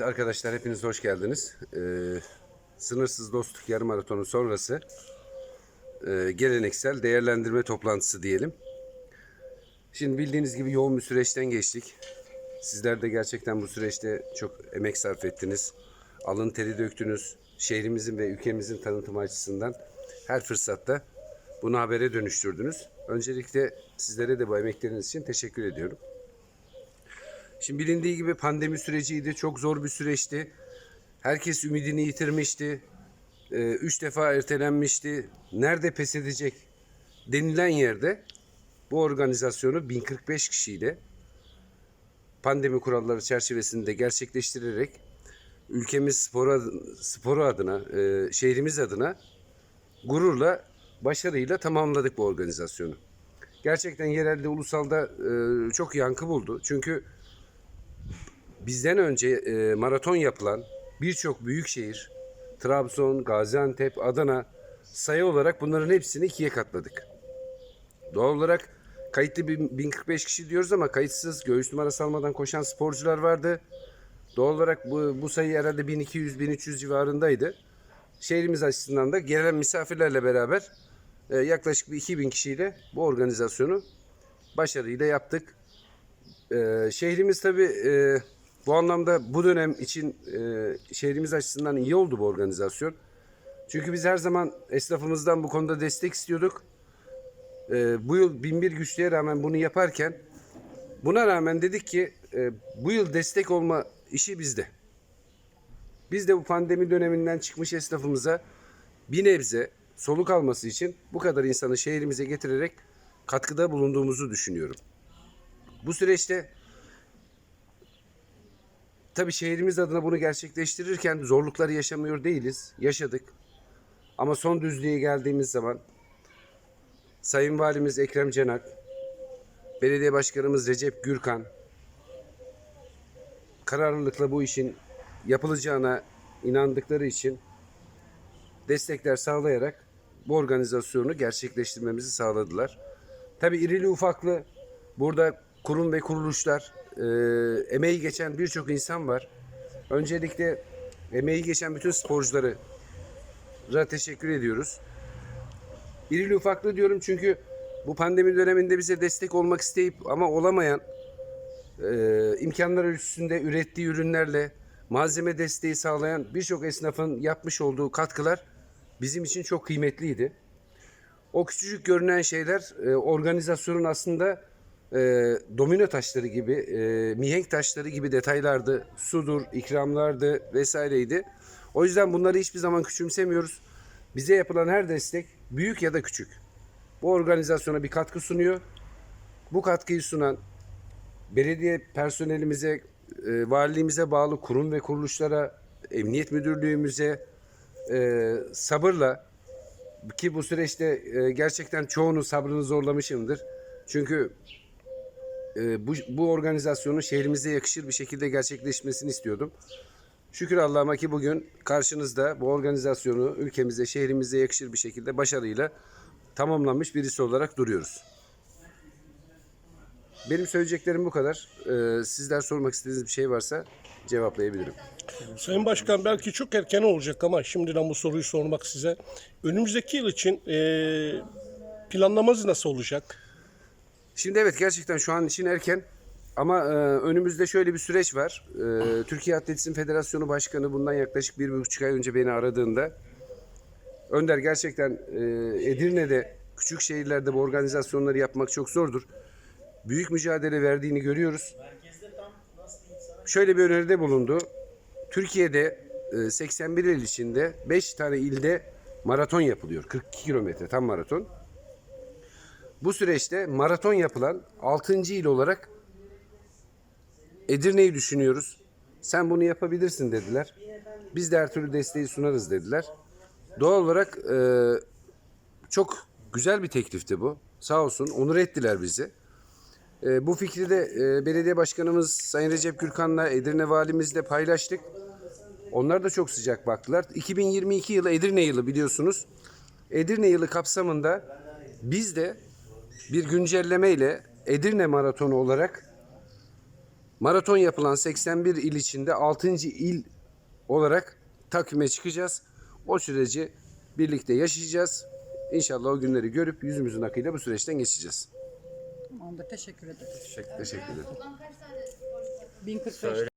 Arkadaşlar hepiniz hoş geldiniz. Ee, sınırsız dostluk yarım maratonu sonrası e, geleneksel değerlendirme toplantısı diyelim. Şimdi bildiğiniz gibi yoğun bir süreçten geçtik. Sizler de gerçekten bu süreçte çok emek sarf ettiniz. Alın teri döktünüz. Şehrimizin ve ülkemizin tanıtımı açısından her fırsatta bunu habere dönüştürdünüz. Öncelikle sizlere de bu emekleriniz için teşekkür ediyorum. Şimdi bilindiği gibi pandemi süreciydi. Çok zor bir süreçti. Herkes ümidini yitirmişti. Ee, üç defa ertelenmişti. Nerede pes edecek denilen yerde bu organizasyonu 1045 kişiyle pandemi kuralları çerçevesinde gerçekleştirerek ülkemiz sporu, sporu adına, e, şehrimiz adına gururla, başarıyla tamamladık bu organizasyonu. Gerçekten yerelde, ulusalda e, çok yankı buldu. Çünkü bizden önce e, maraton yapılan birçok büyük şehir, Trabzon, Gaziantep, Adana sayı olarak bunların hepsini ikiye katladık. Doğal olarak kayıtlı bin- 1045 kişi diyoruz ama kayıtsız göğüs numarası almadan koşan sporcular vardı. Doğal olarak bu, bu sayı herhalde 1200-1300 civarındaydı. Şehrimiz açısından da gelen misafirlerle beraber e, yaklaşık bir 2000 kişiyle bu organizasyonu başarıyla yaptık. Ee, şehrimiz tabii e, bu anlamda bu dönem için e, şehrimiz açısından iyi oldu bu organizasyon. Çünkü biz her zaman esnafımızdan bu konuda destek istiyorduk. Ee, bu yıl binbir güçlüğe rağmen bunu yaparken buna rağmen dedik ki e, bu yıl destek olma işi bizde. Biz de bu pandemi döneminden çıkmış esnafımıza bir nebze soluk alması için bu kadar insanı şehrimize getirerek katkıda bulunduğumuzu düşünüyorum. Bu süreçte tabii şehrimiz adına bunu gerçekleştirirken zorlukları yaşamıyor değiliz. Yaşadık. Ama son düzlüğe geldiğimiz zaman Sayın Valimiz Ekrem Cenak, Belediye Başkanımız Recep Gürkan kararlılıkla bu işin yapılacağına inandıkları için destekler sağlayarak bu organizasyonu gerçekleştirmemizi sağladılar. Tabii irili ufaklı burada kurum ve kuruluşlar, e, emeği geçen birçok insan var. Öncelikle emeği geçen bütün sporculara teşekkür ediyoruz. İrili ufaklı diyorum çünkü bu pandemi döneminde bize destek olmak isteyip ama olamayan e, imkanlar ölçüsünde ürettiği ürünlerle malzeme desteği sağlayan birçok esnafın yapmış olduğu katkılar bizim için çok kıymetliydi. O küçücük görünen şeyler e, organizasyonun aslında e, domino taşları gibi, e, mihenk taşları gibi detaylardı. Sudur, ikramlardı vesaireydi. O yüzden bunları hiçbir zaman küçümsemiyoruz. Bize yapılan her destek büyük ya da küçük. Bu organizasyona bir katkı sunuyor. Bu katkıyı sunan belediye personelimize, e, valiliğimize bağlı kurum ve kuruluşlara, emniyet müdürlüğümüze e, sabırla ki bu süreçte e, gerçekten çoğunu sabrını zorlamışımdır. Çünkü e, bu, bu organizasyonun şehrimize yakışır bir şekilde gerçekleşmesini istiyordum. Şükür Allah'ıma ki bugün karşınızda bu organizasyonu ülkemize, şehrimize yakışır bir şekilde başarıyla tamamlanmış birisi olarak duruyoruz. Benim söyleyeceklerim bu kadar. Ee, sizler sormak istediğiniz bir şey varsa cevaplayabilirim. Sayın Başkan belki çok erken olacak ama şimdiden bu soruyu sormak size. Önümüzdeki yıl için eee planlamanız nasıl olacak? Şimdi evet gerçekten şu an için erken ama e, önümüzde şöyle bir süreç var. E, Türkiye Atletizm Federasyonu Başkanı bundan yaklaşık bir buçuk ay önce beni aradığında Önder gerçekten e, Edirne'de küçük şehirlerde bu organizasyonları yapmak çok zordur. Büyük mücadele verdiğini görüyoruz. Şöyle bir öneride bulundu. Türkiye'de e, 81 il içinde 5 tane ilde maraton yapılıyor. 42 kilometre tam maraton. Bu süreçte maraton yapılan 6. il olarak Edirne'yi düşünüyoruz. Sen bunu yapabilirsin dediler. Biz de her türlü desteği sunarız dediler. Doğal olarak e, çok güzel bir teklifti bu. Sağ olsun onur ettiler bizi. E, bu fikri de e, belediye başkanımız Sayın Recep Gürkan'la Edirne valimizle paylaştık. Onlar da çok sıcak baktılar. 2022 yılı Edirne yılı biliyorsunuz. Edirne yılı kapsamında biz de bir güncelleme ile Edirne Maratonu olarak Maraton yapılan 81 il içinde 6. il olarak takvime çıkacağız. O süreci birlikte yaşayacağız. İnşallah o günleri görüp yüzümüzün akıyla bu süreçten geçeceğiz. Tamamdır. Teşekkür ederiz. Teşekkür ederim. 1045